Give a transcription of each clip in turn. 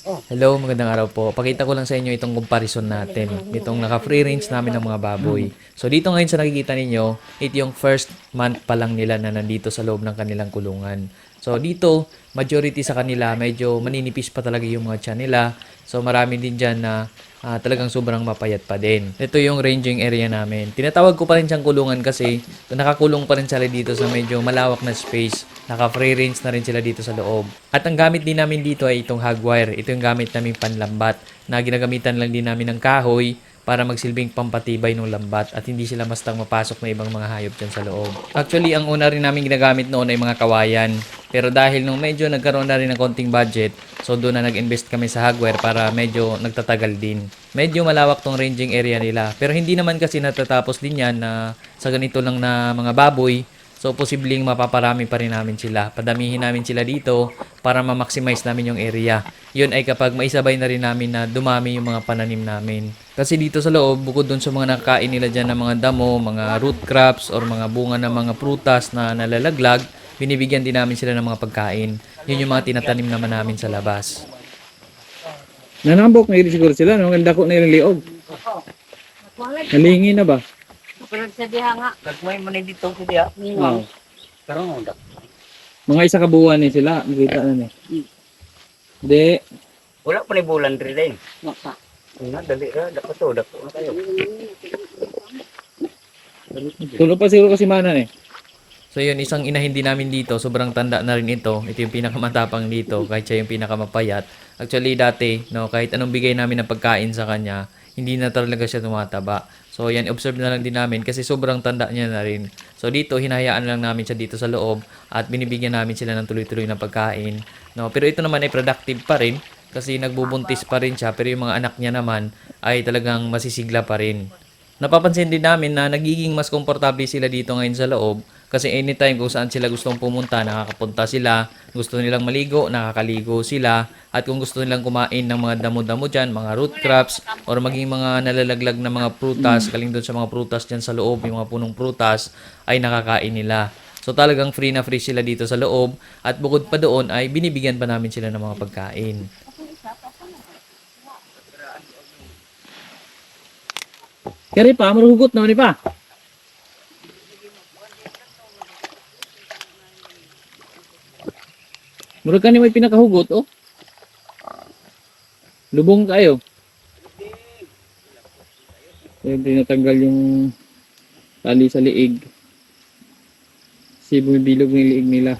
Hello, magandang araw po. Pakita ko lang sa inyo itong comparison natin. Itong naka-free range namin ng mga baboy. So dito ngayon sa nakikita ninyo, ito yung first month pa lang nila na nandito sa loob ng kanilang kulungan. So dito, majority sa kanila, medyo maninipis pa talaga yung mga tiyan nila. So marami din dyan na ah, talagang sobrang mapayat pa din. Ito yung ranging area namin. Tinatawag ko pa rin siyang kulungan kasi nakakulong pa rin sila dito sa medyo malawak na space. Naka-free range na rin sila dito sa loob. At ang gamit din namin dito ay itong hog wire. Ito yung gamit namin panlambat na ginagamitan lang din namin ng kahoy para magsilbing pampatibay ng lambat at hindi sila mastang mapasok na ibang mga hayop dyan sa loob. Actually, ang una rin namin ginagamit noon ay mga kawayan. Pero dahil nung medyo nagkaroon na rin ng konting budget, so doon na nag-invest kami sa hardware para medyo nagtatagal din. Medyo malawak tong ranging area nila. Pero hindi naman kasi natatapos din yan na sa ganito lang na mga baboy. So, posibleng mapaparami pa rin namin sila. Padamihin namin sila dito para ma-maximize namin yung area. Yun ay kapag maisabay na rin namin na dumami yung mga pananim namin. Kasi dito sa loob, bukod dun sa mga nakakain nila dyan ng mga damo, mga root crops, or mga bunga ng mga prutas na nalalaglag, binibigyan din namin sila ng mga pagkain. Yun yung mga tinatanim naman namin sa labas. Nanambok na yun siguro sila, no? Ang dako na yung liog. Nalingi na ba? Pero sa diha nga, Nagmay mo na dito ko diya. Oo. Karon mo dak. Mga isa kabuuan ni sila, makita na ni. Hindi. Wala pa ni bulan rin din. waka. Nga dali ra dako to dako na kayo. Tulo pa siguro kasi mana eh. So yun, isang inahin din namin dito, sobrang tanda na rin ito. Ito yung pinakamatapang dito, kahit siya yung pinakamapayat. Actually dati, no, kahit anong bigay namin ng pagkain sa kanya, hindi na talaga siya tumataba. So yan, observe na lang din namin kasi sobrang tanda niya na rin. So dito, hinahayaan lang namin siya dito sa loob at binibigyan namin sila ng tuloy-tuloy na pagkain. No, pero ito naman ay productive pa rin kasi nagbubuntis pa rin siya pero yung mga anak niya naman ay talagang masisigla pa rin. Napapansin din namin na nagiging mas komportable sila dito ngayon sa loob kasi anytime kung saan sila gustong pumunta, nakakapunta sila. Gusto nilang maligo, nakakaligo sila. At kung gusto nilang kumain ng mga damo-damo dyan, mga root crops, or maging mga nalalaglag na mga prutas, kaling doon sa mga prutas dyan sa loob, yung mga punong prutas, ay nakakain nila. So talagang free na free sila dito sa loob. At bukod pa doon ay binibigyan pa namin sila ng mga pagkain. Kari pa, maruhugot naman ni pa. Murag ka ni may pinakahugot, oh. Lubong kayo. Yung tinatanggal yung tali sa liig. Kasi bumibilog ng liig nila.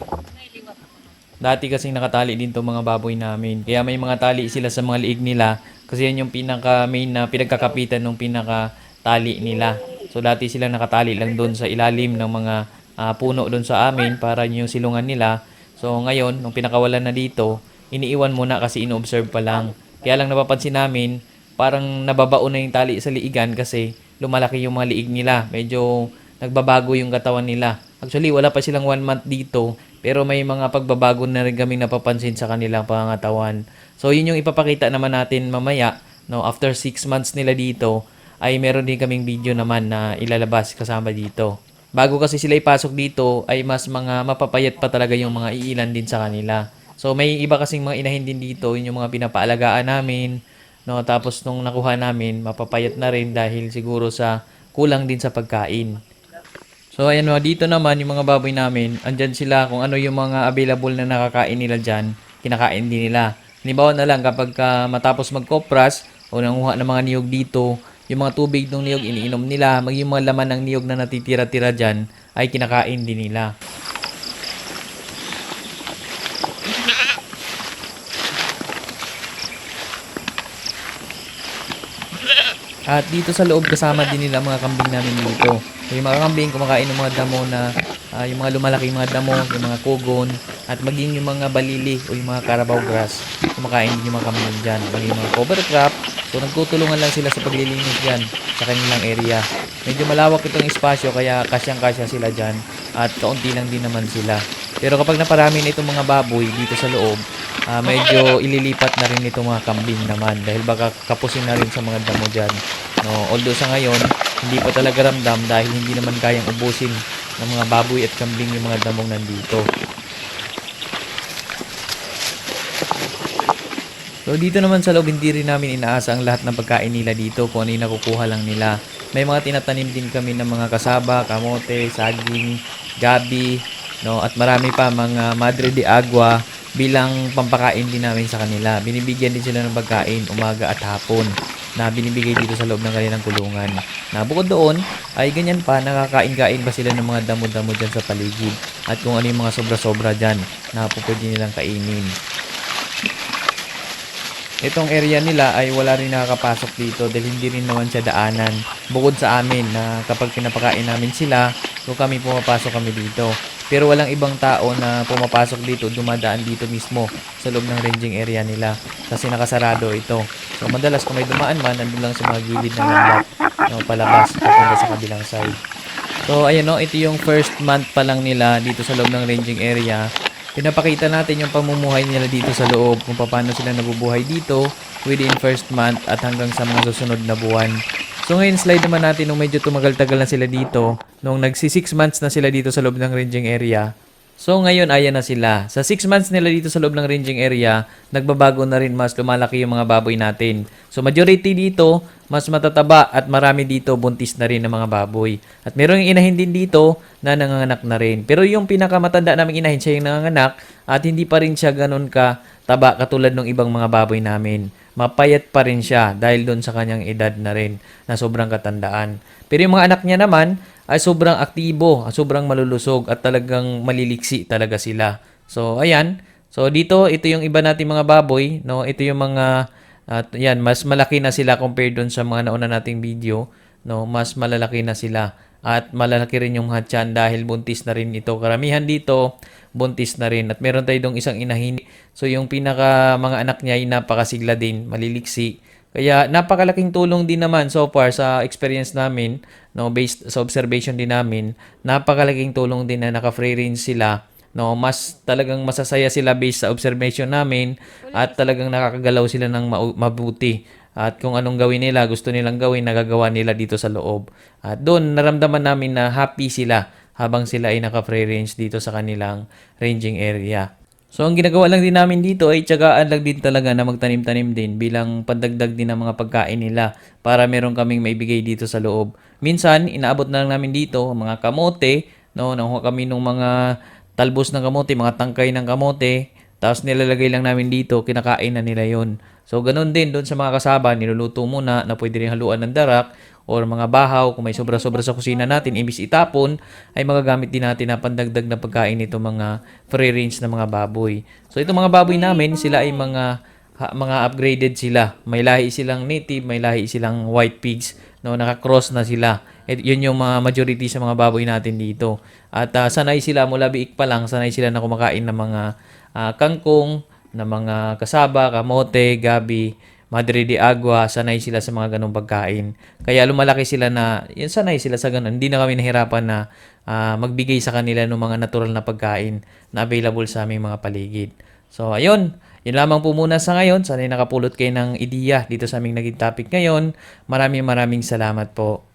Dati kasing nakatali din to mga baboy namin. Kaya may mga tali sila sa mga liig nila kasi yan yung pinaka main na pinagkakapitan ng pinaka tali nila. So dati sila nakatali lang doon sa ilalim ng mga ah, puno doon sa amin para yun yung silungan nila. So ngayon, nung pinakawalan na dito, iniiwan muna kasi ino-observe pa lang. Kaya lang napapansin namin, parang nababaon na yung tali sa liigan kasi lumalaki yung mga liig nila. Medyo nagbabago yung katawan nila. Actually, wala pa silang one month dito, pero may mga pagbabago na rin kaming napapansin sa kanilang pangangatawan. So, yun yung ipapakita naman natin mamaya, no, after 6 months nila dito, ay meron din kaming video naman na ilalabas kasama dito. Bago kasi sila ipasok dito, ay mas mga mapapayat pa talaga yung mga iilan din sa kanila. So, may iba kasing mga inahin din dito, yun yung mga pinapaalagaan namin, no, tapos nung nakuha namin, mapapayat na rin dahil siguro sa kulang din sa pagkain. So ayan mga dito naman yung mga baboy namin, andyan sila kung ano yung mga available na nakakain nila dyan, kinakain din nila. Halimbawa na lang kapag ka matapos magkopras o nanguha ng mga niyog dito, yung mga tubig ng niyog iniinom nila, mag yung mga laman ng niyog na natitira-tira dyan ay kinakain din nila. At dito sa loob kasama din nila mga kambing namin dito. Yung mga kambing kumakain ng mga damo na ah, yung mga lumalaking mga damo, yung mga kugon, at maging yung mga balili o yung mga carabao grass. Kumakain din yung mga kambing dyan. Maging mga cover crop. So nagtutulungan lang sila sa paglilinis dyan sa kanilang area. Medyo malawak itong espasyo kaya kasyang-kasya sila dyan at kaunti lang din naman sila. Pero kapag naparami na itong mga baboy dito sa loob, ah, medyo ililipat na rin itong mga kambing naman dahil baka kapusin na rin sa mga damo dyan. No, although sa ngayon, hindi pa talaga ramdam dahil hindi naman kayang ubusin ng mga baboy at kambing yung mga damong nandito. So dito naman sa loob hindi rin namin inaasa ang lahat ng pagkain nila dito kung ano yung nakukuha lang nila. May mga tinatanim din kami ng mga kasaba, kamote, saging, gabi, no at marami pa mga madre de agua bilang pampakain din namin sa kanila. Binibigyan din sila ng pagkain umaga at hapon na binibigay dito sa loob ng kanilang kulungan. Na bukod doon, ay ganyan pa, nakakain-kain ba sila ng mga damo-damo dyan sa paligid at kung ano yung mga sobra-sobra dyan na po pwede nilang kainin. Itong area nila ay wala rin nakakapasok dito dahil hindi rin naman siya daanan. Bukod sa amin na kapag pinapakain namin sila, so kami pumapasok kami dito. Pero walang ibang tao na pumapasok dito, dumadaan dito mismo sa loob ng ranging area nila kasi nakasarado ito. So madalas kung may dumaan man, nandun lang sa mga gilid ng landat, no, palabas, papunta sa kabilang side. So ayan no, ito yung first month pa lang nila dito sa loob ng ranging area. Pinapakita natin yung pamumuhay nila dito sa loob, kung paano sila nabubuhay dito within first month at hanggang sa mga susunod na buwan. So ngayon slide naman natin nung medyo tumagal-tagal na sila dito, nung nagsi 6 months na sila dito sa loob ng ranging area. So ngayon ayan na sila. Sa 6 months nila dito sa loob ng ranging area, nagbabago na rin mas lumalaki yung mga baboy natin. So majority dito, mas matataba at marami dito buntis na rin ng mga baboy. At meron yung inahin din dito na nanganganak na rin. Pero yung pinakamatanda naming inahin siya yung nanganganak at hindi pa rin siya ganun ka taba katulad ng ibang mga baboy namin. Mapayat pa rin siya dahil doon sa kanyang edad na rin na sobrang katandaan. Pero yung mga anak niya naman ay sobrang aktibo, sobrang malulusog at talagang maliliksi talaga sila. So ayan. So dito ito yung iba nating mga baboy, no? Ito yung mga at yan, mas malaki na sila compared doon sa mga nauna nating video, no? Mas malalaki na sila at malalaki rin yung hatchan dahil buntis na rin ito. Karamihan dito buntis na rin at meron tayo dong isang inahin. So yung pinaka mga anak niya ay napakasigla din, maliliksi. Kaya napakalaking tulong din naman so far sa experience namin, no, based sa observation din namin, napakalaking tulong din na naka-free range sila. No, mas talagang masasaya sila based sa observation namin at talagang nakakagalaw sila ng mabuti. At kung anong gawin nila, gusto nilang gawin, nagagawa nila dito sa loob. At doon, naramdaman namin na happy sila habang sila ay naka-free range dito sa kanilang ranging area. So, ang ginagawa lang din namin dito ay tiyagaan lang din talaga na magtanim-tanim din bilang pandagdag din ng mga pagkain nila para meron kaming maibigay dito sa loob. Minsan, inaabot na lang namin dito mga kamote, no, nakuha kami ng mga talbos ng kamote, mga tangkay ng kamote, tapos nilalagay lang namin dito, kinakain na nila yon. So, ganun din doon sa mga kasaba, niluluto muna na pwede rin haluan ng darak or mga bahaw, kung may sobra-sobra sa kusina natin, imbis itapon, ay magagamit din natin na pandagdag na pagkain nito mga free range na mga baboy. So, itong mga baboy namin, sila ay mga ha- mga upgraded sila. May lahi silang native, may lahi silang white pigs, no, naka-cross na sila. At yun yung mga majority sa mga baboy natin dito. At ah, sanay sila mula biik pa lang, sanay sila na kumakain ng mga ah, kangkong, na mga kasaba, kamote, gabi, madre de agua, sanay sila sa mga ganong pagkain. Kaya lumalaki sila na, yun, sanay sila sa ganon. Hindi na kami nahirapan na ah, magbigay sa kanila ng mga natural na pagkain na available sa aming mga paligid. So, ayun. Yun lamang po muna sa ngayon. Sana nakapulot kayo ng ideya dito sa aming naging topic ngayon. Maraming maraming salamat po.